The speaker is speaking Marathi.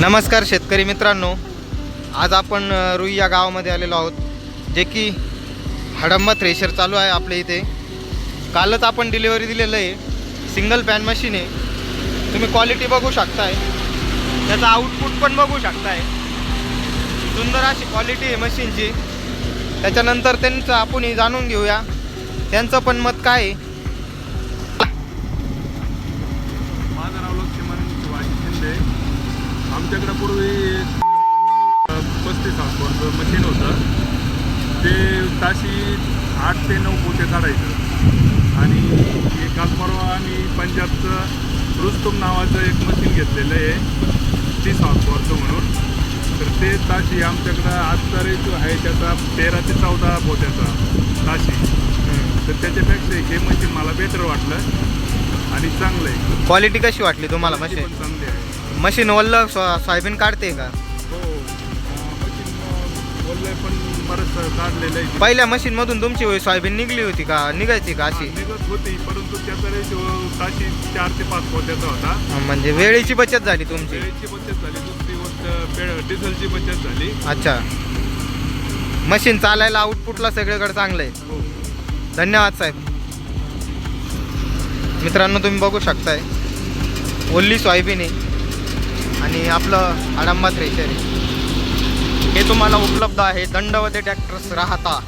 नमस्कार शेतकरी मित्रांनो. आज आपण रुई या गावामध्ये आलेलो आहोत जे की हडंबा थ्रेशर चालू आहे आपल्या इथे. कालच आपण डिलिव्हरी दिलेलं आहे सिंगल पॅन मशीन आहे. तुम्ही क्वालिटी बघू शकताय. त्याचा आउटपुट पण बघू शकताय. सुंदर अशी क्वालिटी आहे मशीनची त्याच्यानंतर त्यांचं आपणही जाणून घेऊया. त्यांचं पण मत काय आहे? आमच्याकडं पूर्वी पस्तीस हॉर्सवरचं मशीन होतं. ते ताशी आठ ते नऊ पोते काढायचं. आणि काल परवा आम्ही पंजाबचं रुस्तुम नावाचं एक मशीन घेतलेलं आहे. तीस हॉर्सवरचं म्हणून. तर ते ताशी आमच्याकडं आजचा रेशो आहे त्याचा तेरा ते चौदा पोत्याचा ताशी. तर त्याच्यापेक्षा हे मशीन मला बेटर वाटलं आणि चांगलं आहे. क्वालिटी कशी वाटली तुम्हाला मशीन चांगली आहे. मशीन वल्ल सोयाबीन काढते का? हो. बोललंय पण बरंच काढलेलं आहे. पहिल्या मशीन मधून तुमची सोयाबीन निघली होती का? निघायची का अशी? निघत होती परंतु त्याचा रेशो ताशी चार ते पाच पोत्याचा होता. म्हणजे वेळेची बचत झाली तुमची. वेळेची बचत झाली दुसरी गोष्ट डिझेलची बचत झाली. अच्छा. मशीन चालायला आउटपुटला सगळीकडे चांगलं आहे. हो. धन्यवाद साहेब. मित्रांनो तुम्ही बघू शकताय. ओल्ली सोयाबीन आहे. आणि आपलं आडंबा थ्रेशर आहे. हे तुम्हाला उपलब्ध आहे. दंडवते ट्रॅक्टर्स राहता.